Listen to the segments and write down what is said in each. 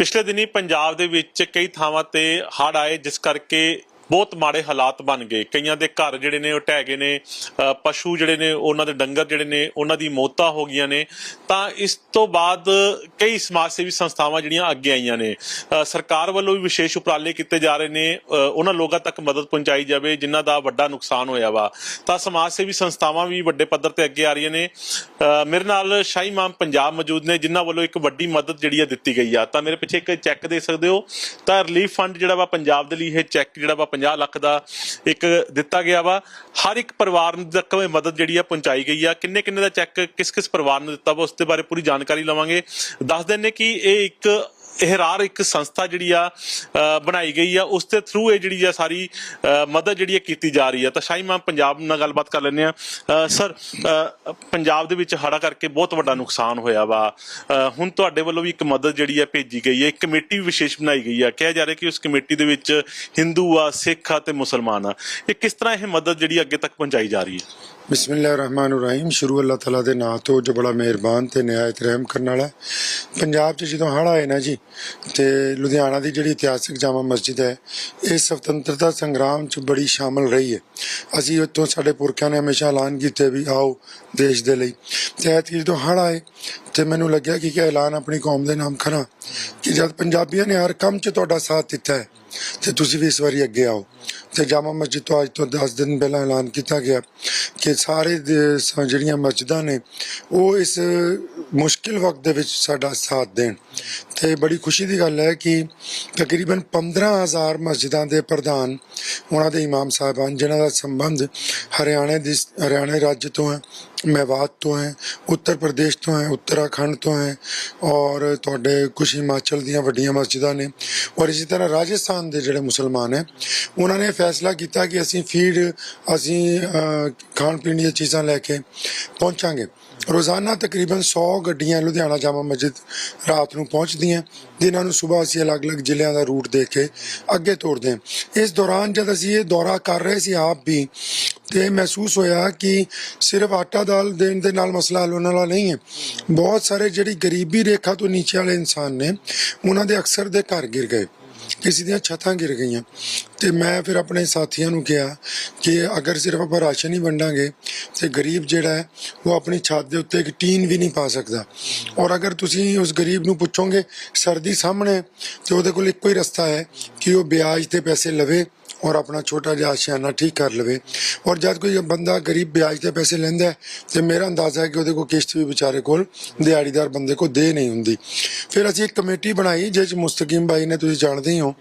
ਪਿਛਲੇ ਦਿਨੀ ਪੰਜਾਬ ਦੇ ਵਿੱਚ ਕਈ ਥਾਵਾਂ ਤੇ ਹੜ੍ਹ ਆਏ ਜਿਸ ਕਰਕੇ ਬਹੁਤ ਮਾੜੇ ਹਾਲਾਤ ਬਣ ਗਏ। ਕਈਆਂ ਦੇ ਘਰ ਜਿਹੜੇ ਨੇ ਉਹ ਢਹਿ ਗਏ ਨੇ ਪਸ਼ੂ ਜਿਹੜੇ ਨੇ, ਉਹਨਾਂ ਦੇ ਡੰਗਰ ਜਿਹੜੇ ਨੇ, ਉਹਨਾਂ ਦੀ ਮੌਤਾਂ ਹੋ ਗਈਆਂ ਨੇ। ਤਾਂ ਇਸ ਤੋਂ ਬਾਅਦ ਕਈ ਸਮਾਜ ਸੇਵੀ ਸੰਸਥਾਵਾਂ ਜਿਹੜੀਆਂ ਅੱਗੇ ਆਈਆਂ ਨੇ ਸਰਕਾਰ ਵੱਲੋਂ ਵੀ ਵਿਸ਼ੇਸ਼ ਉਪਰਾਲੇ ਕੀਤੇ ਜਾ ਰਹੇ ਨੇ ਉਹਨਾਂ ਲੋਕਾਂ ਤੱਕ ਮਦਦ ਪਹੁੰਚਾਈ ਜਾਵੇ, ਜਿਨ੍ਹਾਂ ਦਾ ਵੱਡਾ ਨੁਕਸਾਨ ਹੋਇਆ ਵਾ। ਤਾਂ ਸਮਾਜ ਸੇਵੀ ਸੰਸਥਾਵਾਂ ਵੀ ਵੱਡੇ ਪੱਧਰ ਤੇ ਅੱਗੇ ਆ ਰਹੀਆਂ ਨੇ। ਮੇਰੇ ਨਾਲ ਸ਼ਾਹੀ ਮਾਮ ਪੰਜਾਬ ਮੌਜੂਦ ਨੇ, ਜਿਨ੍ਹਾਂ ਵੱਲੋਂ ਇੱਕ ਵੱਡੀ ਮਦਦ ਜਿਹੜੀ ਆ ਦਿੱਤੀ ਗਈ ਆ। ਤਾਂ ਮੇਰੇ ਪਿੱਛੇ ਇੱਕ ਚੈੱਕ ਦੇ ਸਕਦੇ ਹੋ? ਤਾਂ ਰਿਲੀਫ ਫੰਡ ਜਿਹੜਾ ਵਾ ਪੰਜਾਬ ਦੇ ਲਈ ਇਹ ਚੈੱਕ ਜਿਹੜਾ ਵਾ 50 ਲੱਖ ਦਾ ਇੱਕ ਦਿੱਤਾ ਗਿਆ ਵਾ। ਹਰ ਇੱਕ ਪਰਿਵਾਰ ਨੂੰ ਤੱਕ ਇਹ ਮਦਦ ਜਿਹੜੀ ਆ ਪਹੁੰਚਾਈ ਗਈ ਆ। ਕਿੰਨੇ ਕਿੰਨੇ ਦਾ ਚੈੱਕ ਕਿਸ ਕਿਸ ਪਰਿਵਾਰ ਨੂੰ ਦਿੱਤਾ ਵਾ, ਉਸ ਦੇ ਬਾਰੇ ਪੂਰੀ ਜਾਣਕਾਰੀ ਲਵਾਂਗੇ। ਦੱਸ ਦਿੰਨੇ ਕਿ ਇਹ ਇੱਕ ਇਹਰਾਰ ਇੱਕ ਸੰਸਥਾ ਜਿਹੜੀ ਆ ਬਣਾਈ ਗਈ ਆ ਉਸ ਦੇ ਥਰੂ ਇਹ ਜਿਹੜੀ ਆ ਸਾਰੀ ਮਦਦ ਜਿਹੜੀ ਆ ਕੀਤੀ ਜਾ ਰਹੀ ਆ। ਤਾਂ ਸ਼ਾਹੀ ਮੈਂ ਪੰਜਾਬ ਨਾਲ ਗੱਲਬਾਤ ਕਰ ਲੈਂਦੇ ਆ। ਸਰ ਪੰਜਾਬ ਦੇ ਵਿੱਚ ਹੜਾ ਕਰਕੇ ਬਹੁਤ ਵੱਡਾ ਨੁਕਸਾਨ ਹੋਇਆ ਵਾ। ਅ, ਹੁਣ ਤੁਹਾਡੇ ਵੱਲੋਂ ਵੀ ਇੱਕ ਮਦਦ ਜਿਹੜੀ ਆ ਭੇਜੀ ਗਈ ਹੈ ਇੱਕ ਕਮੇਟੀ ਵੀ ਵਿਸ਼ੇਸ਼ ਬਣਾਈ ਗਈ ਆ। ਕਿਹਾ ਜਾ ਰਿਹਾ ਕਿ ਉਸ ਕਮੇਟੀ ਦੇ ਵਿੱਚ ਹਿੰਦੂ ਆ ਸਿੱਖ ਆ ਤੇ ਮੁਸਲਮਾਨ ਆ। ਇਹ ਕਿਸ ਤਰ੍ਹਾਂ ਇਹ ਮਦਦ ਜਿਹੜੀ ਅੱਗੇ ਤੱਕ ਪਹੁੰਚਾਈ ਜਾ ਰਹੀ ਹੈ? ਬਿਸਮਿਲ੍ਲਾਹਿਰਰਹਿਮਾਨਿਰਰਹੀਮ। ਸ਼ੁਰੂ ਅੱਲਾਹ ਤਾਲਾ ਦੇ ਨਾਂ ਤੋਂ ਜੋ ਬੜਾ ਮਿਹਰਬਾਨ ਤੇ ਨਿਹਾਇਤ ਰਹਿਮ ਕਰਨ ਵਾਲਾ ਹੈ। ਪੰਜਾਬ 'ਚ ਜਦੋਂ ਹੜ੍ਹ ਆਏ ਨਾ ਜੀ, ਤੇ ਲੁਧਿਆਣਾ ਦੀ ਜਿਹੜੀ ਇਤਿਹਾਸਿਕ ਜਾਮਾ ਮਸਜਿਦ ਹੈ, ਇਹ ਸੁਤੰਤਰਤਾ ਸੰਗਰਾਮ 'ਚ ਬੜੀ ਸ਼ਾਮਲ ਰਹੀ ਹੈ। ਅਸੀਂ ਉੱਥੋਂ ਸਾਡੇ ਪੁਰਖਿਆਂ ਨੇ ਹਮੇਸ਼ਾ ਐਲਾਨ ਕੀਤੇ ਵੀ ਆਓ ਦੇਸ਼ ਦੇ ਲਈ। ਤੇ ਐਤਕੀ ਜਦੋਂ ਹੜ੍ਹ ਆਏ, ਤੇ ਮੈਨੂੰ ਲੱਗਿਆ ਕਿ ਕਿ ਐਲਾਨ ਆਪਣੀ ਕੌਮ ਦੇ ਨਾਮ ਕਰਾਂ ਕਿ ਜਦ ਪੰਜਾਬੀਆਂ ਨੇ ਹਰ ਕੰਮ 'ਚ ਤੁਹਾਡਾ ਸਾਥ ਦਿੱਤਾ ਹੈ ਤੇ ਤੁਸੀਂ ਵੀ ਇਸ ਵਾਰੀ ਅੱਗੇ ਆਓ। ਤੇ ਜਾਮਾ ਮਸਜਿਦ ਤੋਂ ਅੱਜ ਤੋਂ 10 ਦਿਨ ਪਹਿਲਾਂ ਐਲਾਨ ਕੀਤਾ ਗਿਆ ਕਿ ਸਾਰੇ ਜਿਹੜੀਆਂ ਮਸਜਿਦਾਂ ਨੇ, ਉਹ ਇਸ ਮੁਸ਼ਕਿਲ ਵਕਤ ਦੇ ਵਿੱਚ ਸਾਡਾ ਸਾਥ ਦੇਣ। ਤੇ ਬੜੀ ਖੁਸ਼ੀ ਦੀ ਗੱਲ ਹੈ ਕਿ ਤਕਰੀਬਨ 15000 ਮਸਜਿਦਾਂ ਦੇ ਪ੍ਰਧਾਨ ਉਹਨਾਂ ਦੇ ਇਮਾਮ ਸਾਹਿਬਾਨ ਜਿਨ੍ਹਾਂ ਦਾ ਸੰਬੰਧ ਹਰਿਆਣੇ ਦੀ ਹਰਿਆਣੇ ਰਾਜ ਤੋਂ ਹੈ, ਮੇਵਾਤ ਤੋਂ ਹੈ, ਉੱਤਰ ਪ੍ਰਦੇਸ਼ ਤੋਂ ਹੈ, ਉੱਤਰਾਖੰਡ ਤੋਂ ਹੈ ਔਰ ਤੁਹਾਡੇ ਕੁਝ ਹਿਮਾਚਲ ਦੀਆਂ ਵੱਡੀਆਂ ਮਸਜਿਦਾਂ ਨੇ। ਔਰ ਇਸੇ ਤਰ੍ਹਾਂ ਰਾਜਸਥਾਨ ਦੇ ਜਿਹੜੇ ਮੁਸਲਮਾਨ ਹੈ, ਉਹਨਾਂ ਨੇ ਫੈਸਲਾ ਕੀਤਾ ਕਿ ਅਸੀਂ ਫੀਡ, ਅਸੀਂ ਖਾਣ ਪੀਣ ਦੀਆਂ ਚੀਜ਼ਾਂ ਲੈ ਕੇ ਪਹੁੰਚਾਂਗੇ। ਰੋਜ਼ਾਨਾ ਤਕਰੀਬਨ 100 ਗੱਡੀਆਂ ਲੁਧਿਆਣਾ ਜਾਮਾ ਮਸਜਿਦ ਰਾਤ ਨੂੰ ਪਹੁੰਚਦੀਆਂ, ਜਿਨ੍ਹਾਂ ਨੂੰ ਸਵੇਰ ਅਸੀਂ ਅਲੱਗ-ਅਲੱਗ ਜ਼ਿਲ੍ਹਿਆਂ ਦਾ ਰੂਟ ਦੇ ਕੇ ਅੱਗੇ ਤੋਰਦੇ ਹਾਂ। ਇਸ ਦੌਰਾਨ ਜਦ ਅਸੀਂ ਇਹ ਦੌਰਾ ਕਰ ਰਹੇ ਸੀ ਆਪ ਵੀ, ਤੇ ਮਹਿਸੂਸ ਹੋਇਆ ਕਿ ਸਿਰਫ ਆਟਾ ਦਾਲ ਦੇਣ ਦੇ ਨਾਲ ਮਸਲਾ ਹੱਲ ਹੋਣ ਵਾਲਾ ਨਹੀਂ ਹੈ। ਬਹੁਤ ਸਾਰੇ ਜਿਹੜੀ ਗਰੀਬੀ ਰੇਖਾ ਤੋਂ ਨੀਚੇ ਵਾਲੇ ਇਨਸਾਨ ਨੇ, ਉਹਨਾਂ ਦੇ ਅਕਸਰ ਦੇ ਘਰ ਗਿਰ ਗਏ। ਕਿਸੇ ਦੀਆਂ ਛੱਤਾਂ ਗਿਰ ਗਈਆਂ। ਤੇ ਮੈਂ ਫਿਰ ਆਪਣੇ ਸਾਥੀਆਂ ਨੂੰ ਕਿਹਾ ਕਿ ਅਗਰ ਸਿਰਫ ਆਪਾਂ ਰਾਸ਼ਨ ਹੀ ਵੰਡਾਂਗੇ ਤੇ ਗਰੀਬ ਜਿਹੜਾ ਹੈ, ਉਹ ਆਪਣੀ ਛੱਤ ਦੇ ਉੱਤੇ ਇੱਕ ਟੀਨ ਵੀ ਨਹੀਂ ਪਾ ਸਕਦਾ। ਔਰ ਅਗਰ ਤੁਸੀਂ ਉਸ ਗਰੀਬ ਨੂੰ ਪੁੱਛੋਗੇ ਸਰਦੀ ਸਾਹਮਣੇ ਤੇ ਉਹਦੇ ਕੋਲ ਇੱਕੋ ਹੀ ਰਸਤਾ ਹੈ ਕਿ ਉਹ ਵਿਆਜ ਤੇ ਪੈਸੇ ਲਵੇ ਔਰ ਆਪਣਾ ਛੋਟਾ ਜਿਹਾ ਆਸ਼ਿਆਨਾ ਠੀਕ ਕਰ ਲਵੇ। ਔਰ ਜਦ ਕੋਈ ਬੰਦਾ ਗਰੀਬ ਵਿਆਜ ਤੇ ਪੈਸੇ ਲੈਂਦਾ ਹੈ, ਤੇ ਮੇਰਾ ਅੰਦਾਜ਼ਾ ਹੈ ਕਿ ਉਹਦੇ ਕੋਲ ਕਿਸ਼ਤ ਵੀ ਵਿਚਾਰੇ ਕੋਲ ਦਿਹਾੜੀਦਾਰ ਬੰਦੇ ਕੋਲ ਦੇ ਨਹੀਂ ਹੁੰਦੀ। ਫਿਰ ਅਸੀਂ ਇੱਕ ਕਮੇਟੀ ਬਣਾਈ ਜਿਸ ਮੁਸਤਕੀਮ ਬਾਈ ਨੇ ਤੁਸੀਂ ਜਾਣਦੇ ਹੀ ਹੋ।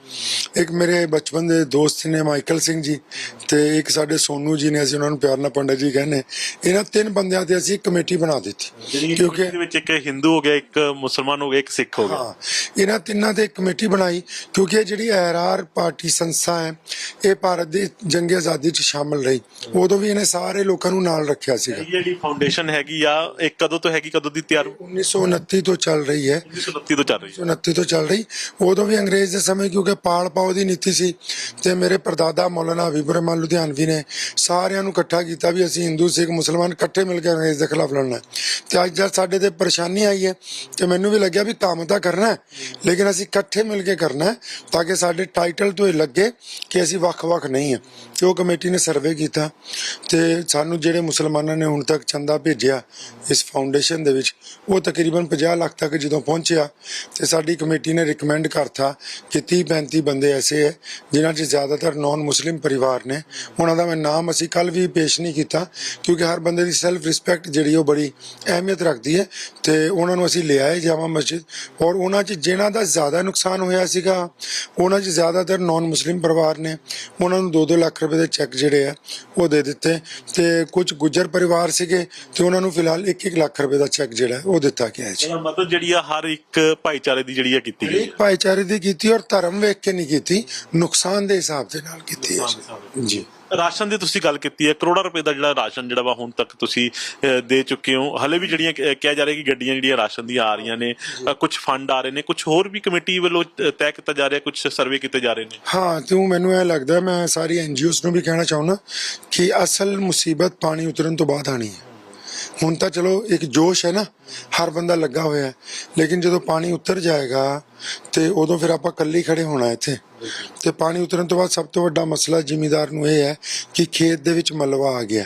ਇੱਕ ਮੇਰੇ ਬਚਪਨ ਦੇ ਦੋਸਤ ਨੇ ਮਾਈਕਲ ਸਿੰਘ ਜੀ ਤੇ ਇੱਕ ਸਾਡੇ ਸੋਨੂ ਜੀ ਨੇ ਅਸੀਂ ਉਹਨਾਂ ਨੂੰ ਪਿਆਰ ਨਾਲ ਪੰਡਤ ਜੀ ਕਹਿੰਦੇ ਇਹਨਾਂ ਤਿੰਨ ਬੰਦਿਆਂ ਤੇ ਅਸੀਂ ਇੱਕ ਕਮੇਟੀ ਬਣਾ ਦਿੱਤੀ ਕਿਉਂਕਿ ਇਹਦੇ ਵਿੱਚ ਇੱਕ ਹਿੰਦੂ ਹੋ ਗਿਆ ਇੱਕ ਮੁਸਲਮਾਨ ਹੋ ਗਿਆ ਇੱਕ ਸਿੱਖ ਹੋ ਗਿਆ। ਇਹਨਾਂ ਤਿੰਨਾਂ ਤੇ ਇੱਕ ਕਮੇਟੀ ਬਣਾਈ ਕਿਉਂਕਿ ਇਹ ਜਿਹੜੀ ਐਰਆਰ ਪਾਰਟੀ ਸੰਸਥਾ ਹੈ ਇਹ ਭਾਰਤ ਦੀ ਜੰਗ ਆਜ਼ਾਦੀ 'ਚ ਸ਼ਾਮਲ ਰਹੀ। ਉਦੋਂ ਵੀ ਇਹਨੇ ਸਾਰੇ ਲੋਕਾਂ ਨੂੰ ਨਾਲ ਰੱਖਿਆ ਸੀਗਾ। ਇਹ ਜਿਹੜੀ ਫਾਊਂਡੇਸ਼ਨ ਹੈਗੀ ਆ ਇਹ ਕਦੋਂ ਤੋਂ ਹੈਗੀ ਕਦੋਂ ਦੀ ਤਿਆਰ? 1929 ਤੋਂ ਚੱਲ ਰਹੀ ਹੈ। 1929 ਤੋਂ ਚੱਲ ਰਹੀ ਹੈ। 1929 ਤੋਂ ਚੱਲ ਰਹੀ। ਉਦੋਂ ਵੀ ਅੰਗਰੇਜ਼ ਦੇ ਸਮੇਂ ਕਿਉਂਕਿ ਪਾਲ ਪਾਓ ਦੀ ਨੀਤੀ ਸੀ ਤੇ ਮੇਰੇ ਪਰਦਾਦਾ ਮੌਲਾਨਾ ਹਬੀਬੁਰ ਰਹਿਮਾਨ ਲੁਧਿਆਣਵੀ ਨੇ ਸਾਰਿਆਂ ਨੂੰ ਇਕੱਠਾ ਕੀਤਾ ਵੀ ਅਸੀਂ ਹਿੰਦੂ ਸਿੱਖ ਮੁਸਲਮਾਨ ਇਕੱਠੇ ਮਿਲ ਕੇ ਅੰਗਰੇਜ਼ ਦੇ ਖਿਲਾਫ ਲੜਨਾ। ਤੇ ਅੱਜ ਜਦ ਸਾਡੇ ਤੇ ਪਰੇਸ਼ਾਨੀ ਆਈ ਹੈ ਤੇ ਮੈਨੂੰ ਵੀ ਲੱਗਿਆ ਵੀ ਕੰਮ ਤਾਂ ਕਰਨਾ ਹੈ ਲੇਕਿਨ ਅਸੀਂ ਇਕੱਠੇ ਮਿਲ ਕੇ ਕਰਨਾ ਹੈ ਤਾਂ ਕਿ ਸਾਡੇ ਟਾਈਟਲ ਤੋਂ ਇਹ ਲੱਗੇ ਕਿ ਅਸੀਂ ਵੱਖ-ਵੱਖ ਨਹੀਂ ਹੈ ਤੇ ਉਹ ਕਮੇਟੀ ਨੇ ਸਰਵੇ ਕੀਤਾ ਤੇ ਸਾਨੂੰ ਜਿਹੜੇ ਮੁਸਲਮਾਨਾਂ ਨੇ ਹੁਣ ਤੱਕ ਚੰਦਾ ਭੇਜਿਆ ਇਸ ਫਾਊਂਡੇਸ਼ਨ ਦੇ ਵਿੱਚ, ਉਹ ਤਕਰੀਬਨ 50 ਲੱਖ ਤੱਕ ਜਦੋਂ ਪਹੁੰਚਿਆ ਤੇ ਸਾਡੀ ਕਮੇਟੀ ਨੇ ਰਿਕਮੈਂਡ ਕਰਤਾ ਕਿ 30 35 ਬੰਦੇ ਐਸੇ ਹੈ ਜਿਨ੍ਹਾਂ 'ਚ ਜ਼ਿਆਦਾਤਰ ਨਾਨ ਮੁਸਲਿਮ ਪਰਿਵਾਰ ਨੇ। ਉਹਨਾਂ ਦਾ ਮੈਂ ਨਾਮ ਅਸੀਂ ਕੱਲ ਵੀ ਪੇਸ਼ ਨਹੀਂ ਕੀਤਾ, ਕਿਉਂਕਿ ਹਰ ਬੰਦੇ ਦੀ ਸੈਲਫ ਰਿਸਪੈਕਟ ਜਿਹੜੀ ਉਹ ਬੜੀ ਅਹਿਮੀਅਤ ਰੱਖਦੀ ਹੈ ਤੇ ਉਹਨਾਂ ਨੂੰ ਅਸੀਂ ਲਿਆਏ ਜਾਮਾ ਮਸਜਿਦ। ਔਰ ਉਹਨਾਂ 'ਚ ਜਿਨ੍ਹਾਂ ਦਾ ਜ਼ਿਆਦਾ ਨੁਕਸਾਨ ਹੋਇਆ ਸੀਗਾ, ਉਹਨਾਂ 'ਚ ਜ਼ਿਆਦਾਤਰ ਨਾਨ ਮੁਸਲਿਮ ਪਰਿਵਾਰ ਨੇ। ਉਹਨਾਂ ਨੂੰ 2-2 ਲੱਖ ਰੁਪਏ ਦੇ ਚੈੱਕ ਜਿਹੜੇ ਆ ਉਹ ਦੇ ਦਿੱਤੇ ਤੇ ਕੁਝ ਗੁੱਜਰ ਪਰਿਵਾਰ ਸੀਗੇ ਤੇ ਉਹਨਾਂ ਨੂੰ ਫਿਲਹਾਲ 1-1 ਲੱਖ ਰੁਪਏ ਦਾ ਚੈੱਕ ਜਿਹੜਾ ਹੈ ਉਹ ਦਿੱਤਾ ਗਿਆ ਹੈ ਜੀ। ਮਦਦ ਜਿਹੜੀ ਆ ਹਰ ਇੱਕ ਭਾਈਚਾਰੇ ਦੀ ਜਿਹੜੀ ਆ ਕੀਤੀ ਗਈ ਇੱਕ ਭਾਈਚਾਰੇ ਦੀ ਕੀਤੀ ਔਰ ਧਰਮ ਵੇਖ ਕੇ ਨਹੀਂ ਕੀਤੀ ਨੁਕਸਾਨ ਦੇ ਹਿਸਾਬ ਦੇ ਨਾਲ ਕੀਤੀ ਹੈ ਜੀ। ਰਾਸ਼ਨ ਦੀ ਤੁਸੀਂ ਗੱਲ ਕੀਤੀ ਹੈ ਕਰੋੜਾਂ ਰੁਪਏ ਦਾ ਜਿਹੜਾ ਰਾਸ਼ਨ ਜਿਹੜਾ ਵਾ ਹੁਣ ਤੱਕ ਤੁਸੀਂ ਦੇ ਚੁੱਕੇ ਹੋ। ਹਲੇ ਵੀ ਜਿਹੜੀਆਂ ਕਿਹਾ ਜਾ ਰਿਹਾ ਕਿ ਗੱਡੀਆਂ ਜਿਹੜੀਆਂ ਰਾਸ਼ਨ ਦੀਆਂ ਆ ਰਹੀਆਂ ਨੇ ਕੁਝ ਫੰਡ ਆ ਰਹੇ ਨੇ ਕੁਝ ਹੋਰ ਵੀ ਕਮੇਟੀ ਵੱਲੋਂ ਤੈਅ ਕੀਤਾ ਜਾ ਰਿਹਾ ਕੁਝ ਸਰਵੇ ਕੀਤੇ ਜਾ ਰਹੇ ਨੇ? ਹਾਂ ਤੂੰ ਮੈਨੂੰ ਇਹ ਲੱਗਦਾ ਮੈਂ ਸਾਰੀ ਐਨਜੀਓਸ ਨੂੰ ਵੀ ਕਹਿਣਾ ਚਾਹੁੰਦਾ ਕਿ ਅਸਲ ਮੁਸੀਬਤ ਪਾਣੀ ਉਤਰਨ ਤੋਂ ਬਾਅਦ ਆਣੀ ਹੈ। ਹੁਣ ਤਾਂ ਚਲੋ ਇੱਕ ਜੋਸ਼ ਹੈ ਨਾ, ਹਰ ਬੰਦਾ ਲੱਗਾ ਹੋਇਆ ਹੈ। ਲੇਕਿਨ ਜਦੋਂ ਪਾਣੀ ਉਤਰ ਜਾਏਗਾ ਤੇ ਉਦੋਂ ਫਿਰ ਆਪਾਂ ਕੱਲੀ ਖੜੇ ਹੋਣਾ ਇੱਥੇ। ਤੇ ਪਾਣੀ ਉਤਰਨ ਤੋਂ ਬਾਅਦ ਸਭ ਤੋਂ ਵੱਡਾ ਮਸਲਾ ਜ਼ਿਮੀਦਾਰ ਨੂੰ ਇਹ ਹੈ ਕਿ ਖੇਤ ਦੇ ਵਿੱਚ ਮਲਵਾ ਆ ਗਿਆ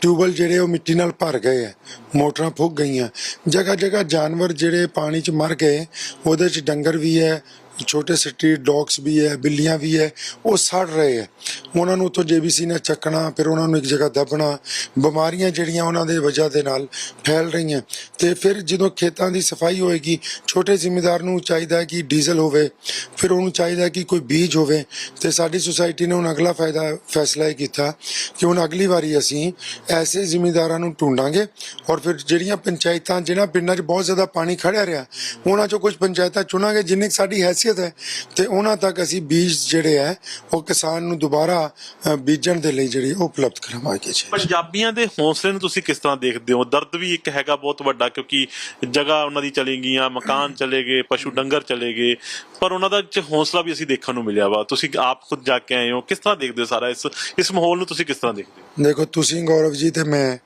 ਟਿਊਬਲ ਜਿਹੜੇ ਉਹ ਮਿੱਟੀ ਨਾਲ ਭਰ ਗਏ ਹੈ, ਮੋਟਰਾਂ ਫੁੱਕ ਗਈਆਂ। ਜਗ੍ਹਾ ਜਗ੍ਹਾ ਜਾਨਵਰ ਜਿਹੜੇ ਪਾਣੀ 'ਚ ਮਰ ਗਏ, ਉਹਦੇ 'ਚ ਡੰਗਰ ਵੀ ਹੈ ਛੋਟੇ ਸਟਰੀਟ ਡੌਗਸ ਵੀ ਹੈ, ਬਿੱਲੀਆਂ ਵੀ ਹੈ, ਉਹ ਸੜ ਰਹੇ ਹੈ। ਉਹਨਾਂ ਨੂੰ ਉੱਥੋਂ ਜੀਬੀਸੀ ਨੇ ਚੱਕਣਾ, ਫਿਰ ਉਹਨਾਂ ਨੂੰ ਇੱਕ ਜਗ੍ਹਾ ਦੱਬਣਾ, ਬਿਮਾਰੀਆਂ ਜਿਹੜੀਆਂ ਉਹਨਾਂ ਦੇ ਵਜ੍ਹਾ ਦੇ ਨਾਲ ਫੈਲ ਰਹੀਆਂ। ਤੇ ਫਿਰ ਜਦੋਂ ਖੇਤਾਂ ਦੀ ਸਫ਼ਾਈ ਹੋਏਗੀ, ਛੋਟੇ ਜ਼ਿਮੀਦਾਰ ਨੂੰ ਚਾਹੀਦਾ ਕਿ ਡੀਜ਼ਲ ਹੋਵੇ, ਫਿਰ ਉਹਨੂੰ ਚਾਹੀਦਾ ਕਿ ਕੋਈ ਬੀਜ ਹੋਵੇ। ਤੇ ਸਾਡੀ ਸੁਸਾਇਟੀ ਨੇ ਹੁਣ ਅਗਲਾ ਫਾਇਦਾ, ਫੈਸਲਾ ਇਹ ਕੀਤਾ ਕਿ ਹੁਣ ਅਗਲੀ ਵਾਰੀ ਅਸੀਂ ਐਸੇ ਜ਼ਿਮੀਦਾਰਾਂ ਨੂੰ ਢੂੰਡਾਂਗੇ ਔਰ ਫਿਰ ਜਿਹੜੀਆਂ ਪੰਚਾਇਤਾਂ ਜਿਹਨਾਂ ਪਿੰਡਾਂ 'ਚ ਬਹੁਤ ਜ਼ਿਆਦਾ ਪਾਣੀ ਖੜਿਆ ਰਿਹਾ, ਉਹਨਾਂ 'ਚੋਂ ਕੁਝ ਪੰਚਾਇਤਾਂ ਚੁਣਾਂਗੇ, ਜਿੰਨੇ ਕੁ ਸਾਡੀ ਹੈਸੀਅਤ ਹੈ ਤੇ ਉਹਨਾਂ ਤੱਕ ਅਸੀਂ ਬੀਜ ਜਿਹੜੇ ਹੈ ਉਹ ਕਿਸਾਨ ਨੂੰ ਦੁਬਾਰਾ ਬੀਜਣ ਦੇ ਲਈ ਜਿਹੜੀ ਉਪਲਬਧ ਕਰਵਾਵਾਂਗੇ ਜੀ ਪੰਜਾਬੀਆਂ ਦੇ ਹੌਸਲੇ ਨੂੰ ਤੁਸੀਂ ਕਿਸ ਤਰ੍ਹਾਂ ਦੇਖਦੇ ਹੋ? ਦਰਦ ਵੀ ਇੱਕ ਹੈਗਾ ਬਹੁਤ ਵੱਡਾ ਕਿਉਂਕਿ ਜਗ੍ਹਾ ਉਹਨਾਂ ਦੀ ਚਲੀ ਗਈਆਂ ਮਕਾਨ ਚਲੇ ਗਏ ਪਸ਼ੂ ਡੰਗਰ ਚਲੇ ਗਏ ਪਰ ਉਹਨਾਂ ਦਾ ਚ ਹੌਸਲਾ ਵੀ ਅਸੀਂ ਦੇਖਣ ਨੂੰ ਮਿਲਿਆ ਵਾ। ਤੁਸੀਂ ਆਪ ਖੁਦ ਜਾ ਕੇ ਆਏ ਹੋ। ਕਿਸ ਤਰ੍ਹਾਂ ਦੇਖਦੇ ਹੋ ਸਾਰਾ ਇਸ ਇਸ ਮਾਹੌਲ ਨੂੰ ਤੁਸੀਂ ਕਿਸ ਤਰ੍ਹਾਂ ਦੇਖਦੇ ਹੋ? ਦੇਖੋ ਤੁਸੀਂ ਗੌਰਵ ਜੀ ਤੇ ਮੈਂ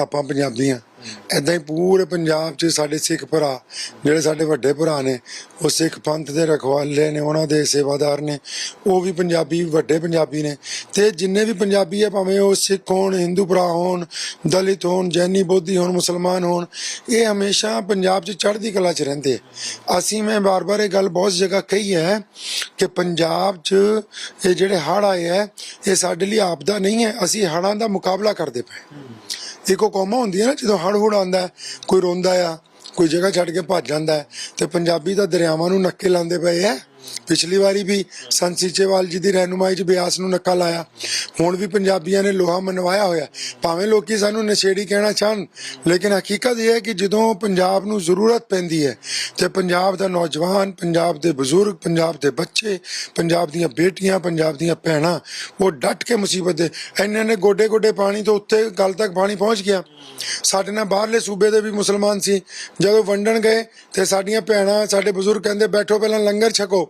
ਆਪਾਂ ਪੰਜਾਬੀ ਹਾਂ ਐਦਾਂ ਹੀ ਪੂਰੇ ਪੰਜਾਬ 'ਚ ਸਾਡੇ ਸਿੱਖ ਭਰਾ, ਜਿਹੜੇ ਸਾਡੇ ਵੱਡੇ ਭਰਾ ਨੇ, ਉਹ ਸਿੱਖ ਪੰਥ ਦੇ ਰਖਵਾਲੇ ਨੇ, ਉਹਨਾਂ ਦੇ ਸੇਵਾਦਾਰ ਨੇ, ਉਹ ਵੀ ਪੰਜਾਬੀ, ਵੱਡੇ ਪੰਜਾਬੀ ਨੇ। ਤੇ ਜਿੰਨੇ ਵੀ ਪੰਜਾਬੀ ਹੈ ਭਾਵੇਂ ਉਹ ਸਿੱਖ ਹੋਣ, ਹਿੰਦੂ ਭਰਾ ਹੋਣ, ਦਲਿਤ ਹੋਣ, ਜੈਨੀ, ਬੋਧੀ ਹੋਣ, ਮੁਸਲਮਾਨ ਹੋਣ, ਇਹ ਹਮੇਸ਼ਾ ਪੰਜਾਬ 'ਚ ਚੜ੍ਹਦੀ ਕਲਾ 'ਚ ਰਹਿੰਦੇ ਅਸੀਂ, ਮੈਂ ਬਾਰ-ਬਾਰ ਇਹ ਗੱਲ ਬਹੁਤ ਜਗ੍ਹਾ ਕਹੀ ਹੈ ਕਿ ਪੰਜਾਬ 'ਚ ਇਹ ਜਿਹੜੇ ਹੜ੍ਹ ਆਏ ਹੈ ਇਹ ਸਾਡੇ ਲਈ ਆਪਦਾ ਨਹੀਂ ਹੈ। ਅਸੀਂ ਹੜ੍ਹਾਂ ਦਾ ਮੁਕਾਬਲਾ ਕਰਦੇ ਪਏ। ਇੱਕੋ ਕੌਮਾਂ ਹੁੰਦੀਆਂ ਨਾ ਜਦੋਂ ਹੜ ਹੁੜ ਆਉਂਦਾ ਕੋਈ ਰੋਂਦਾ ਆ ਕੋਈ ਜਗ੍ਹਾ ਛੱਡ ਕੇ ਭੱਜ ਜਾਂਦਾ ਹੈ, ਤੇ ਪੰਜਾਬੀ ਤਾਂ ਦਰਿਆਵਾਂ ਨੂੰ ਨੱਕੇ ਲਾਉਂਦੇ ਪਏ ਐ ਪਿਛਲੀ ਵਾਰੀ ਵੀ ਸੰਤ ਸੀਚੇਵਾਲ ਜੀ ਦੀ ਰਹਿਨੁਮਾਈ 'ਚ ਬਿਆਸ ਨੂੰ ਨੱਕਾ ਲਾਇਆ। ਹੁਣ ਵੀ ਪੰਜਾਬੀਆਂ ਨੇ ਲੋਹਾ ਮਨਵਾਇਆ ਹੋਇਆ। ਭਾਵੇਂ ਲੋਕੀ ਸਾਨੂੰ ਨਸ਼ੇੜੀ ਕਹਿਣਾ ਚਾਹਣ, ਲੇਕਿਨ ਹਕੀਕਤ ਇਹ ਹੈ ਕਿ ਜਦੋਂ ਪੰਜਾਬ ਨੂੰ ਜ਼ਰੂਰਤ ਪੈਂਦੀ ਹੈ, ਤੇ ਪੰਜਾਬ ਦਾ ਨੌਜਵਾਨ, ਪੰਜਾਬ ਦੇ ਬਜ਼ੁਰਗ, ਪੰਜਾਬ ਦੇ ਬੱਚੇ, ਪੰਜਾਬ ਦੀਆਂ ਬੇਟੀਆਂ, ਪੰਜਾਬ ਦੀਆਂ ਭੈਣਾਂ, ਉਹ ਡਟ ਕੇ ਮੁਸੀਬਤ ਦੇ, ਇੰਨੇ ਨੇ ਗੋਡੇ ਗੋਡੇ ਪਾਣੀ ਤੋਂ ਉੱਤੇ ਗੱਲ ਤੱਕ ਪਾਣੀ ਪਹੁੰਚ ਗਿਆ। ਸਾਡੇ ਨਾਲ ਬਾਹਰਲੇ ਸੂਬੇ ਦੇ ਵੀ ਮੁਸਲਮਾਨ ਸੀ। ਜਦੋਂ ਵੰਡਣ ਗਏ, ਤੇ ਸਾਡੀਆਂ ਭੈਣਾਂ, ਸਾਡੇ ਬਜ਼ੁਰਗ ਕਹਿੰਦੇ, ਬੈਠੋ ਪਹਿਲਾਂ ਲੰਗਰ ਛਕੋ।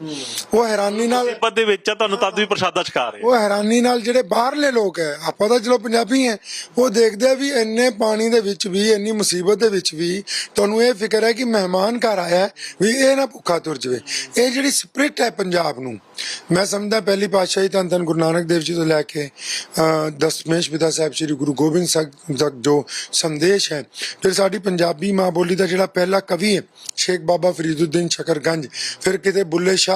ਉਹ ਹੈਰਾਨੀ ਨਾਲ ਮੁਸੀਬਤ ਦੇ ਵਿੱਚ ਆ ਤੁਹਾਨੂੰ ਤਦ ਵੀ ਪ੍ਰਸ਼ਾਦਾ ਛਕਾ ਰਹੇ ਉਹ ਹੈਰਾਨੀ ਨਾਲ ਜਿਹੜੇ ਬਾਹਰਲੇ ਲੋਕ ਹੈ ਆਪਾਂ ਤਾਂ ਚਲੋ ਪੰਜਾਬੀ ਹੈ ਉਹ ਦੇਖਦੇ ਆ ਵੀ ਇੰਨੇ ਪਾਣੀ ਦੇ ਵਿੱਚ ਵੀ ਇੰਨੀ ਮੁਸੀਬਤ ਦੇ ਵਿੱਚ ਵੀ ਤੁਹਾਨੂੰ ਇਹ ਫਿਕਰ ਹੈ ਕਿ ਮਹਿਮਾਨ ਘਰ ਆਇਆ ਹੈ, ਵੀ ਇਹ ਨਾ ਭੁੱਖਾ ਤੁਰ ਜਵੇ। ਇਹ ਜਿਹੜੀ ਸਪਿਰਿਟ ਹੈ ਪੰਜਾਬ ਨੂੰ ਮੈਂ ਸਮਝਦਾ ਪਹਿਲੀ ਪਾਤਸ਼ਾਹੀ ਧੰਨ ਧੰਨ ਗੁਰੂ ਨਾਨਕ ਦੇਵ ਜੀ ਤੋਂ ਲੈ ਕੇ ਅ, ਦਸਮੇਸ਼ ਪਿਤਾ ਸਾਹਿਬ ਸ੍ਰੀ ਗੁਰੂ ਗੋਬਿੰਦ ਸਿੰਘ ਤੱਕ ਜੋ ਸੰਦੇਸ਼ ਹੈ ਫਿਰ ਸਾਡੀ ਪੰਜਾਬੀ ਮਾਂ ਬੋਲੀ ਦਾ ਜਿਹੜਾ ਪਹਿਲਾ ਕਵੀ ਹੈ ਸ਼ੇਖ ਬਾਬਾ ਫਰੀਦੁੱਦੀਨ ਸ਼ਕਰਗੰਜ ਫਿਰ ਕਿਤੇ ਬੁੱਲੇ ਸ਼ਾਹ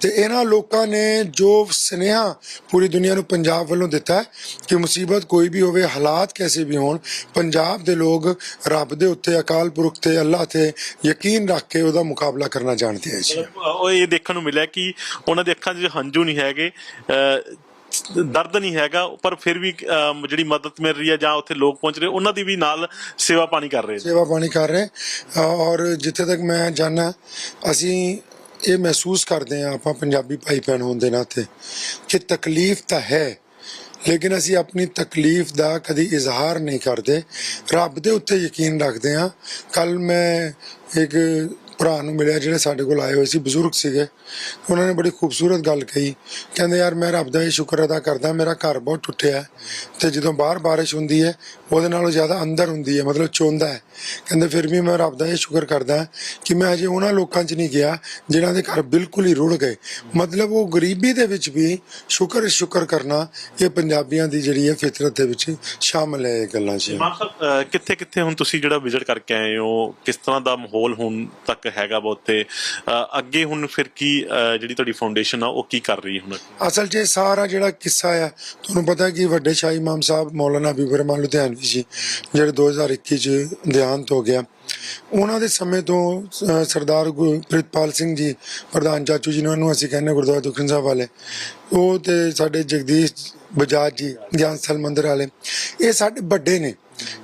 ਤੇ ਇਹਨਾਂ ਲੋਕਾਂ ਨੇ ਜੋ ਸਨੇਹਾ ਪੂਰੀ ਦੁਨੀਆ ਨੂੰ ਪੰਜਾਬ ਵੱਲੋਂ ਦਿੱਤਾ ਹੈ ਕਿ ਮੁਸੀਬਤ ਕੋਈ ਵੀ ਹੋਵੇ ਹਾਲਾਤ ਕੈਸੇ ਵੀ ਹੋਣ ਪੰਜਾਬ ਦੇ ਲੋਕ ਰੱਬ ਦੇ ਉੱਤੇ ਅਕਾਲ ਪੁਰਖ ਤੇ ਅੱਲਾਹ ਤੇ ਯਕੀਨ ਰੱਖ ਕੇ ਉਹਦਾ ਮੁਕਾਬਲਾ ਕਰਨਾ ਜਾਣਦੇ ਹੈ ਜੀ। ਉਹ ਇਹ ਦੇਖਣ ਨੂੰ ਮਿਲਿਆ ਕਿ ਉਹਨਾਂ ਦੇ ਅੱਖਾਂ 'ਚ ਹੰਝੂ ਨਹੀਂ ਹੈਗੇ ਦਰਦ ਨਹੀਂ ਹੈਗਾ ਪਰ ਫਿਰ ਵੀ ਜਿਹੜੀ ਮਦਦ ਮਿਲ ਰਹੀ ਹੈ ਜਾਂ ਉੱਥੇ ਲੋਕ ਪਹੁੰਚ ਰਹੇ ਉਹਨਾਂ ਦੀ ਵੀ ਨਾਲ ਸੇਵਾ ਪਾਣੀ ਕਰ ਰਹੇ ਸੇਵਾ ਪਾਣੀ ਕਰ ਰਹੇ। ਔਰ ਜਿੱਥੇ ਤੱਕ ਮੈਂ ਜਾਣਾ ਅਸੀਂ ਇਹ ਮਹਿਸੂਸ ਕਰਦੇ ਹਾਂ ਆਪਾਂ ਪੰਜਾਬੀ ਭਾਈ ਭੈਣ ਹੋਣ ਦੇ ਨਾਤੇ ਕਿ ਤਕਲੀਫ ਤਾਂ ਹੈ, ਲੇਕਿਨ ਅਸੀਂ ਆਪਣੀ ਤਕਲੀਫ ਦਾ ਕਦੀ ਇਜ਼ਹਾਰ ਨਹੀਂ ਕਰਦੇ। ਰੱਬ ਦੇ ਉੱਤੇ ਯਕੀਨ ਰੱਖਦੇ ਹਾਂ। ਕੱਲ ਮੈਂ ਇੱਕ ਭਰਾ ਨੂੰ ਮਿਲਿਆ ਜਿਹੜੇ ਸਾਡੇ ਕੋਲ ਆਏ ਹੋਏ ਸੀ, ਬਜ਼ੁਰਗ ਸੀਗੇ। ਉਹਨਾਂ ਨੇ ਬੜੀ ਖੂਬਸੂਰਤ ਗੱਲ ਕਹੀ। ਕਹਿੰਦੇ, ਯਾਰ, ਮੈਂ ਰੱਬ ਦਾ ਇਹ ਸ਼ੁਕਰ ਅਦਾ ਕਰਦਾ, ਮੇਰਾ ਘਰ ਬਹੁਤ ਟੁੱਟਿਆ ਹੈ ਤੇ ਜਦੋਂ ਬਾਹਰ ਬਾਰਿਸ਼ ਹੁੰਦੀ ਹੈ, ਉਹਦੇ ਨਾਲੋਂ ਜ਼ਿਆਦਾ ਅੰਦਰ ਹੁੰਦੀ ਹੈ, ਮਤਲਬ ਚੋਂਦਾ ਹੈ। ਕਹਿੰਦੇ, ਫਿਰ ਵੀ ਮੈਂ ਰੱਬ ਦਾ ਇਹ ਸ਼ੁਕਰ ਕਰਦਾ ਕਿ ਮੈਂ ਅਜੇ ਉਹਨਾਂ ਲੋਕਾਂ 'ਚ ਨਹੀਂ ਗਿਆ, ਜਿਨ੍ਹਾਂ ਦੇ ਘਰ ਬਿਲਕੁਲ ਹੀ ਰੁੜ ਗਏ। ਮਤਲਬ ਉਹ ਗਰੀਬੀ ਦੇ ਵਿੱਚ ਵੀ ਸ਼ੁਕਰ ਸ਼ੁਕਰ ਕਰਨਾ, ਇਹ ਪੰਜਾਬੀਆਂ ਦੀ ਜਿਹੜੀ ਹੈ ਫਿਤਰਤ ਦੇ ਵਿੱਚ ਸ਼ਾਮਲ ਹੈ ਇਹ ਗੱਲਾਂ 'ਚ। ਇਮਾਮ ਸਾਹਿਬ ਕਿੱਥੇ ਕਿੱਥੇ ਹੁਣ ਤੁਸੀਂ ਜਿਹੜਾ ਵਿਜ਼ਿਟ ਕਰਕੇ ਆਏ ਹੋ, ਕਿਸ ਤਰ੍ਹਾਂ ਦਾ ਮਾਹੌਲ ਹੁਣ ਤੱਕ ਹੈਗਾ ਵਾ ਉੱਥੇ। ਅੱਗੇ ਹੁਣ ਫਿਰ ਕੀ ਜਿਹੜੀ ਤੁਹਾਡੀ ਫਾਊਂਡੇਸ਼ਨ ਆ ਉਹ ਕੀ ਕਰ ਰਹੀ ਹੁਣ? ਅਸਲ 'ਚ ਇਹ ਸਾਰਾ ਜਿਹੜਾ ਕਿੱਸਾ ਆ ਤੁਹਾਨੂੰ ਪਤਾ ਕਿ ਵੱਡੇ ਸ਼ਾਹੀ ਇਮਾਮ ਸਾਹਿਬ ਮੌਲਾਨਾ ਹਬੀਬ ਲੁਧਿਆਣਵੀ ਜੀ ਜਿਹੜੇ 2021 ਚ ਦੇਹਾਂਤ ਹੋ ਗਿਆ ਉਹਨਾਂ ਦੇ ਸਮੇਂ ਤੋਂ ਅ, ਸਰਦਾਰ ਪ੍ਰਿਤਪਾਲ ਸਿੰਘ ਜੀ ਪ੍ਰਧਾਨ ਚਾਚੂ ਜੀ ਨੂੰ ਅਸੀਂ ਕਹਿੰਦੇ ਗੁਰਦੁਆਰਾ ਦੁਖਨ ਸਾਹਿਬ ਵਾਲੇ ਉਹ ਤੇ ਸਾਡੇ ਜਗਦੀਸ਼ ਬਜਾਜ ਜੀ ਗਿਆਨ ਸਥਲ ਮੰਦਿਰ ਵਾਲੇ ਇਹ ਸਾਡੇ ਵੱਡੇ ਨੇ।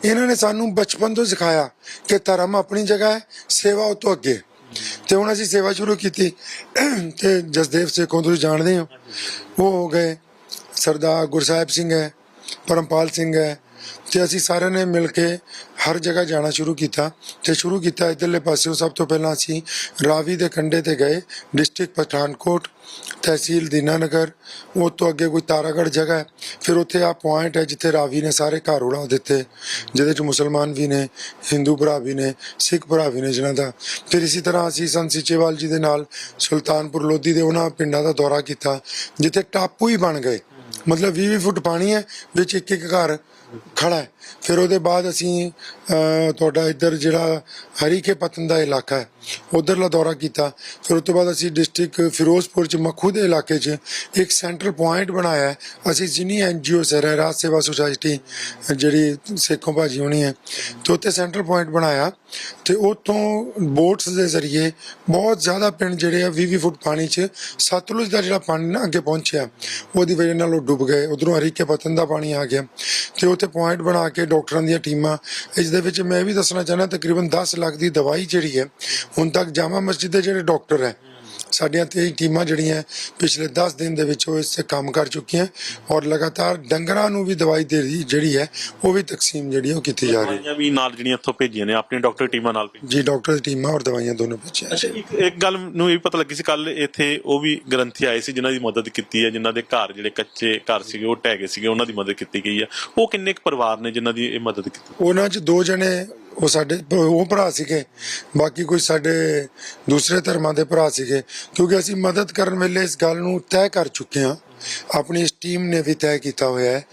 ਇਹਨਾਂ ਨੇ ਸਾਨੂੰ ਬਚਪਨ ਤੋਂ ਸਿਖਾਇਆ ਕਿ ਧਰਮ ਆਪਣੀ ਜਗ੍ਹਾ ਹੈ, ਸੇਵਾ ਉਹ ਤੋਂ ਅੱਗੇ। ਤੇ ਹੁਣ ਅਸੀਂ ਸੇਵਾ ਸ਼ੁਰੂ ਕੀਤੀ। ਤੇ ਜਸਦੇਵ ਸੇਖੋਂ ਤੁਸੀਂ ਜਾਣਦੇ ਹੋ। ਉਹ ਹੋ ਗਏ ਸਰਦਾਰ ਗੁਰਸਾਹਿਬ ਸਿੰਘ ਹੈ, ਪਰਮਪਾਲ ਸਿੰਘ ਹੈ ਤੇ ਅਸੀਂ ਸਾਰਿਆਂ ਨੇ ਮਿਲ ਕੇ ਹਰ ਜਗ੍ਹਾ ਜਾਣਾ ਸ਼ੁਰੂ ਕੀਤਾ ਤੇ ਸ਼ੁਰੂ ਕੀਤਾ ਇਧਰਲੇ ਪਾਸਿਓਂ ਸਭ ਤੋਂ ਪਹਿਲਾਂ ਅਸੀਂ ਰਾਵੀ ਦੇ ਕੰਢੇ ਤੇ ਗਏ, ਡਿਸਟ੍ਰਿਕਟ ਪਠਾਨਕੋਟ, ਤਹਿਸੀਲ ਦੀਨਾਨਗਰ, ਉਹ ਤੋਂ ਅੱਗੇ ਕੋਈ ਤਾਰਾਗੜ੍ਹ ਜਗ੍ਹਾ ਹੈ। ਫਿਰ ਉੱਥੇ ਆ ਪੁਆਇੰਟ ਹੈ ਜਿੱਥੇ ਰਾਵੀ ਨੇ ਸਾਰੇ ਘਰ ਉਡਾ ਦਿੱਤੇ, ਜਿਹਦੇ ਚ ਮੁਸਲਮਾਨ ਵੀ ਨੇ, ਹਿੰਦੂ ਭਰਾ ਵੀ ਨੇ, ਸਿੱਖ ਭਰਾ ਵੀ ਨੇ ਜਿਨ੍ਹਾਂ ਦਾ। ਫਿਰ ਇਸੇ ਤਰ੍ਹਾਂ ਅਸੀਂ ਸੰਤ ਸੀਚੇਵਾਲ ਜੀ ਦੇ ਨਾਲ ਸੁਲਤਾਨਪੁਰ ਲੋਧੀ ਦੇ ਉਹਨਾਂ ਪਿੰਡਾਂ ਦਾ ਦੌਰਾ ਕੀਤਾ, ਜਿੱਥੇ ਟਾਪੂ ਹੀ ਬਣ ਗਏ। ਮਤਲਬ 20 20 ਫੁੱਟ ਪਾਣੀ ਹੈ, ਵਿੱਚ ਇੱਕ ਇੱਕ ਘਰ ਖੜਾ ਹੈ ਫਿਰ ਉਹਦੇ ਬਾਅਦ ਅਸੀਂ ਅਹ, ਤੁਹਾਡਾ ਇੱਧਰ ਜਿਹੜਾ ਹਰੀਕੇ ਪਤਨ ਦਾ ਇਲਾਕਾ ਹੈ ਉਧਰਲਾ ਦੌਰਾ ਕੀਤਾ। ਫਿਰ ਉਸ ਤੋਂ ਬਾਅਦ ਅਸੀਂ ਡਿਸਟ੍ਰਿਕਟ ਫਿਰੋਜ਼ਪੁਰ ਚ ਮੱਖੂ ਦੇ ਇਲਾਕੇ 'ਚ ਇੱਕ ਸੈਂਟਰਲ ਪੁਆਇੰਟ ਬਣਾਇਆ ਹੈ। ਅਸੀਂ ਜਿਨੀ ਐਨਜੀਓ ਸਰ ਰਾਜ ਸੇਵਾ ਸੁਸਾਇਟੀ ਜਿਹੜੀ ਸੇਖੋਂ ਭਾਜੀ ਹੋਣੀ ਹੈ ਤੇ ਉੱਥੇ ਸੈਂਟਰਲ ਪੁਆਇੰਟ ਬਣਾਇਆ। ਤੇ ਉੱਥੋਂ ਬੋਟਸ ਦੇ ਜ਼ਰੀਏ ਬਹੁਤ ਜ਼ਿਆਦਾ ਪਿੰਡ ਜਿਹੜੇ ਆ 20 20 ਫੁੱਟ ਪਾਣੀ 'ਚ ਸਤਲੁਜ ਦਾ ਜਿਹੜਾ ਪਾਣੀ ਨਾ ਅੱਗੇ ਪਹੁੰਚਿਆ ਉਹਦੀ ਵਜ੍ਹਾ ਨਾਲ ਉਹ ਡੁੱਬ ਗਏ। ਉਧਰੋਂ ਹਰੀਕੇ ਪਤਨ ਦਾ ਪਾਣੀ ਆ ਗਿਆ। ਤੇ ਉੱਥੇ ਪੁਆਇੰਟ ਬਣਾ ਕੇ ਡਾਕਟਰਾਂ ਦੀਆਂ ਟੀਮਾਂ। ਇਸ ਦੇ ਵਿੱਚ ਮੈਂ ਇਹ ਵੀ ਦੱਸਣਾ ਚਾਹੁੰਦਾ, ਤਕਰੀਬਨ 10 ਲੱਖ ਦੀ ਦਵਾਈ ਜਿਹੜੀ ਹੈ, ਹੁਣ ਤੱਕ ਜਾਮਾ ਮਸਜਿਦ ਦੇ ਜਿਹੜੇ ਡਾਕਟਰ ਹੈ ਸਾਡੀਆਂ ਤੇਈ ਟੀਮਾਂ ਜਿਹੜੀਆਂ ਪਿਛਲੇ 10 ਦਿਨ ਦੇ ਵਿੱਚ ਉਹ ਇਸ ਤੇ ਕੰਮ ਕਰ ਚੁੱਕੀਆਂ ਔਰ ਲਗਾਤਾਰ ਡੰਗਰਾਂ ਨੂੰ ਵੀ ਦਵਾਈ ਦੇ ਰਹੀ ਜਿਹੜੀ ਹੈ ਉਹ ਵੀ ਤਕਸੀਮ ਜਿਹੜੀ ਉਹ ਕੀਤੀ ਜਾ ਰਹੀ ਹੈ। ਵੀ ਨਾਲ ਜਿਹੜੀਆਂ ਇੱਥੋਂ ਭੇਜੀਆਂ ਨੇ ਆਪਣੀ ਡਾਕਟਰ ਟੀਮਾਂ ਨਾਲ ਜੀ ਡਾਕਟਰ ਦੀ ਟੀਮਾਂ ਔਰ ਦਵਾਈਆਂ ਦੋਨੋਂ ਭੇਜੀਆਂ ਅੱਛਾ ਇੱਕ ਇੱਕ ਗੱਲ ਨੂੰ ਇਹ ਵੀ ਪਤਾ ਲੱਗੀ ਸੀ ਕੱਲ ਇੱਥੇ ਉਹ ਵੀ ਗ੍ਰੰਥੀ ਆਏ ਸੀ ਜਿਨ੍ਹਾਂ ਦੀ ਮਦਦ ਕੀਤੀ ਹੈ ਜਿਨ੍ਹਾਂ ਦੇ ਘਰ ਜਿਹੜੇ ਕੱਚੇ ਘਰ ਸੀਗੇ ਉਹ ਢਹਿ ਗਏ ਸੀਗੇ ਉਹਨਾਂ ਦੀ ਮਦਦ ਕੀਤੀ ਗਈ ਆ ਉਹ ਕਿੰਨੇ ਕੁ ਪਰਿਵਾਰ ਨੇ ਜਿਨ੍ਹਾਂ ਦੀ ਇਹ ਮਦਦ ਕੀਤੀ? ਉਹਨਾਂ 'ਚ ਦੋ ਜਣੇ ਉਹ ਸਾਡੇ, ਉਹ ਭਰਾ ਸੀਗੇ। ਬਾਕੀ ਕੋਈ ਸਾਡੇ ਦੂਸਰੇ ਧਰਮਾਂ ਦੇ ਭਰਾ ਸੀਗੇ। ਕਿਉਂਕਿ ਅਸੀਂ ਮਦਦ ਕਰਨ ਵੇਲੇ ਇਸ ਗੱਲ ਨੂੰ ਤੈਅ ਕਰ ਚੁੱਕੇ ਹਾਂ। ਆਪਣੀ ਇਸ ਟੀਮ ਨੇ ਵੀ ਤੈਅ ਕੀਤਾ ਹੋਇਆ ਹੈ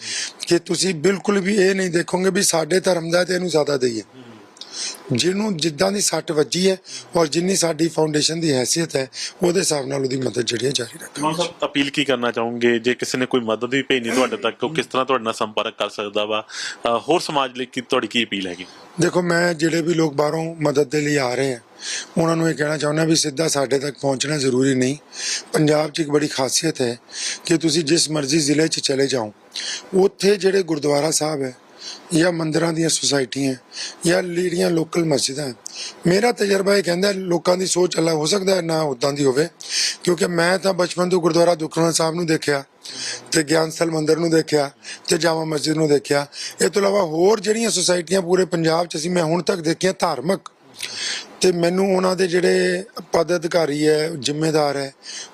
ਕਿ ਤੁਸੀਂ ਬਿਲਕੁਲ ਵੀ ਇਹ ਨਹੀਂ ਦੇਖੋਗੇ ਵੀ ਸਾਡੇ ਧਰਮ ਦਾ ਹੈ ਤੇ ਇਹਨੂੰ ਜ਼ਿਆਦਾ ਦਈਏ। ਜਿਹਨੂੰ ਜਿੱਦਾਂ ਦੀ ਸੱਟ ਵੱਜੀ ਹੈ ਔਰ ਜਿੰਨੀ ਸਾਡੀ ਫਾਊਂਡੇਸ਼ਨ ਦੀ ਹੈਸੀਅਤ ਹੈ ਉਹਦੇ ਹਿਸਾਬ ਨਾਲ ਉਹਦੀ ਮਦਦ ਜਿਹੜੀ ਹੈ ਜਾਰੀ ਰੱਖਾਂਗੇ। ਮਾਨ ਸਾਹਿਬ ਅਪੀਲ ਕੀ ਕਰਨਾ ਚਾਹੋਗੇ? ਜੇ ਕਿਸੇ ਨੇ ਕੋਈ ਮਦਦ ਵੀ ਭੇਜਣੀ ਤੁਹਾਡੇ ਤੱਕ ਉਹ ਕਿਸ ਤਰ੍ਹਾਂ ਤੁਹਾਡੇ ਨਾਲ ਸੰਪਰਕ ਕਰ ਸਕਦਾ ਵਾ? ਅ, ਹੋਰ ਸਮਾਜ ਲਈ ਕੀ ਤੁਹਾਡੀ ਕੀ ਅਪੀਲ ਹੈਗੀ? ਦੇਖੋ ਮੈਂ ਜਿਹੜੇ ਵੀ ਲੋਕ ਬਾਹਰੋਂ ਮਦਦ ਦੇ ਲਈ ਆ ਰਹੇ ਆ ਉਹਨਾਂ ਨੂੰ ਇਹ ਕਹਿਣਾ ਚਾਹੁੰਦਾ ਵੀ ਸਿੱਧਾ ਸਾਡੇ ਤੱਕ ਪਹੁੰਚਣਾ ਜ਼ਰੂਰੀ ਨਹੀਂ। ਪੰਜਾਬ 'ਚ ਇੱਕ ਬੜੀ ਖਾਸੀਅਤ ਹੈ ਕਿ ਤੁਸੀਂ ਜਿਸ ਮਰਜ਼ੀ ਜ਼ਿਲ੍ਹੇ 'ਚ ਚਲੇ ਜਾਓ ਉੱਥੇ ਜਿਹੜੇ ਗੁਰਦੁਆਰਾ ਸਾਹਿਬ ਹੈ ਜਾਂ ਮੰਦਰਾਂ ਦੀਆਂ ਸੁਸਾਇਟੀਆਂ ਜਾਂ ਲੀੜੀਆਂ ਲੋਕਲ ਮਸਜਿਦਾਂ। ਮੇਰਾ ਤਜਰਬਾ ਇਹ ਕਹਿੰਦਾ ਲੋਕਾਂ ਦੀ ਸੋਚ ਅਲੱਗ ਹੋ ਸਕਦਾ ਹੈ, ਨਾ ਉਦਾਂ ਦੀ ਹੋਵੇ। ਕਿਉਂਕਿ ਮੈਂ ਤਾਂ ਬਚਪਨ ਤੋਂ ਗੁਰਦੁਆਰਾ ਦੁਖਣਾ ਸਾਹਿਬ ਨੂੰ ਦੇਖਿਆ ਤੇ ਗਿਆਨ ਸਥਲ ਮੰਦਿਰ ਨੂੰ ਦੇਖਿਆ ਤੇ ਜਾਮਾ ਮਸਜਿਦ ਨੂੰ ਦੇਖਿਆ। ਇਹ ਤੋਂ ਇਲਾਵਾ ਹੋਰ ਜਿਹੜੀਆਂ ਸੁਸਾਇਟੀਆਂ ਪੂਰੇ ਪੰਜਾਬ 'ਚ ਅਸੀਂ ਮੈਂ ਹੁਣ ਤੱਕ ਦੇਖੀਆਂ ਧਾਰਮਿਕ। ਤੇ ਮੈਨੂੰ ਉਹਨਾਂ ਦੇ ਜਿਹੜੇ ਪਦ ਅਧਿਕਾਰੀ ਹੈ, ਜ਼ਿੰਮੇਦਾਰ ਹੈ,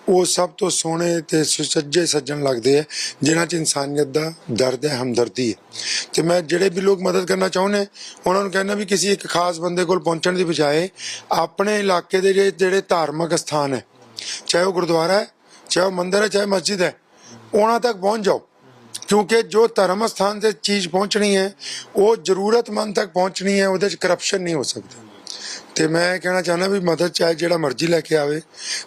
ਉਹ ਸਭ ਤੋਂ ਸੋਹਣੇ ਤੇ ਸੁਸੱਜੇ ਸੱਜਣ ਲੱਗਦੇ ਹੈ, ਜਿਨ੍ਹਾਂ 'ਚ ਇਨਸਾਨੀਅਤ ਦਾ ਦਰਦ ਹੈ, ਹਮਦਰਦੀ ਹੈ। ਤੇ ਮੈਂ ਜਿਹੜੇ ਵੀ ਲੋਕ ਮਦਦ ਕਰਨਾ ਚਾਹੁੰਦੇ, ਉਹਨਾਂ ਨੂੰ ਕਹਿੰਦਾ ਵੀ ਕਿਸੇ ਇੱਕ ਖਾਸ ਬੰਦੇ ਕੋਲ ਪਹੁੰਚਣ ਦੀ ਬਜਾਏ ਆਪਣੇ ਇਲਾਕੇ ਦੇ ਜਿਹੜੇ ਜਿਹੜੇ ਧਾਰਮਿਕ ਸਥਾਨ ਹੈ, ਚਾਹੇ ਉਹ ਗੁਰਦੁਆਰਾ ਹੈ, ਚਾਹੇ ਉਹ ਮੰਦਿਰ ਹੈ, ਚਾਹੇ ਮਸਜਿਦ ਹੈ, ਉਹਨਾਂ ਤੱਕ ਪਹੁੰਚ ਜਾਓ। ਕਿਉਂਕਿ ਜੋ ਧਰਮ ਸਥਾਨ ਤੇ ਚੀਜ਼ ਪਹੁੰਚਣੀ ਹੈ, ਉਹ ਜ਼ਰੂਰਤਮੰਦ ਤੱਕ ਪਹੁੰਚਣੀ ਹੈ, ਉਹਦੇ 'ਚ ਕਰਪਸ਼ਨ ਨਹੀਂ ਹੋ ਸਕਦਾ। ਤੇ ਮੈਂ ਇਹ ਕਹਿਣਾ ਚਾਹੁੰਦਾ ਵੀ ਮਦਦ ਚਾਹੇ ਜਿਹੜਾ ਮਰਜ਼ੀ ਲੈ ਕੇ ਆਵੇ,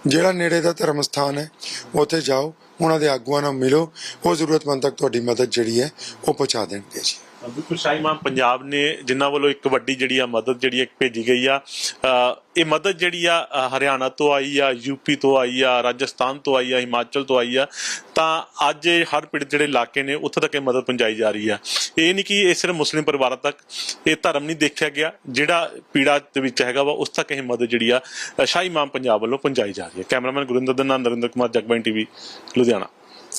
ਜਿਹੜਾ ਨੇੜੇ ਦਾ ਧਰਮ ਸਥਾਨ ਹੈ, ਉੱਥੇ ਜਾਓ, ਉਹਨਾਂ ਦੇ ਆਗੂਆਂ ਨਾਲ ਮਿਲੋ, ਉਹ ਜ਼ਰੂਰਤਮੰਦ ਤੱਕ ਤੁਹਾਡੀ ਮਦਦ ਜਿਹੜੀ ਹੈ, ਉਹ ਪਹੁੰਚਾ ਦੇਣਗੇ ਜੀ। ਬਿਲਕੁਲ ਸ਼ਾਹੀ ਮਾਨ, ਪੰਜਾਬ ਨੇ ਜਿਨ੍ਹਾਂ ਵੱਲੋਂ ਇੱਕ ਵੱਡੀ ਜਿਹੜੀ ਆ ਮਦਦ ਜਿਹੜੀ ਇੱਕ ਭੇਜੀ ਗਈ ਆ ਇਹ ਮਦਦ ਜਿਹੜੀ ਆ ਹਰਿਆਣਾ ਤੋਂ ਆਈ ਆ ਯੂਪੀ ਤੋਂ ਆਈ ਆ, ਰਾਜਸਥਾਨ ਤੋਂ ਆਈ ਆ, ਹਿਮਾਚਲ ਤੋਂ ਆਈ ਆ, ਤਾਂ ਅੱਜ ਹਰ ਪਿੰਡ ਜਿਹੜੇ ਇਲਾਕੇ ਨੇ ਉੱਥੇ ਤੱਕ ਇਹ ਮਦਦ ਪਹੁੰਚਾਈ ਜਾ ਰਹੀ ਆ। ਇਹ ਨਹੀਂ ਕਿ ਇਹ ਸਿਰਫ ਮੁਸਲਿਮ ਪਰਿਵਾਰਾਂ ਤੱਕ, ਇਹ ਧਰਮ ਨਹੀਂ ਦੇਖਿਆ ਗਿਆ, ਜਿਹੜਾ ਪੀੜਾ ਦੇ ਵਿੱਚ ਹੈਗਾ ਵਾ, ਉਸ ਤੱਕ ਇਹ ਮਦਦ ਜਿਹੜੀ ਆ ਸ਼ਾਹੀ ਮਾਨ ਪੰਜਾਬ ਵੱਲੋਂ ਪਹੁੰਚਾਈ ਜਾ ਰਹੀ ਹੈ ਕੈਮਰਾਮੈਨ ਗੁਰਿੰਦਰ ਦੇ ਨਾਲ ਨਰਿੰਦਰ ਕੁਮਾਰ ਜਗਬਾਈ ਟੀਵੀ, ਲੁਧਿਆਣਾ।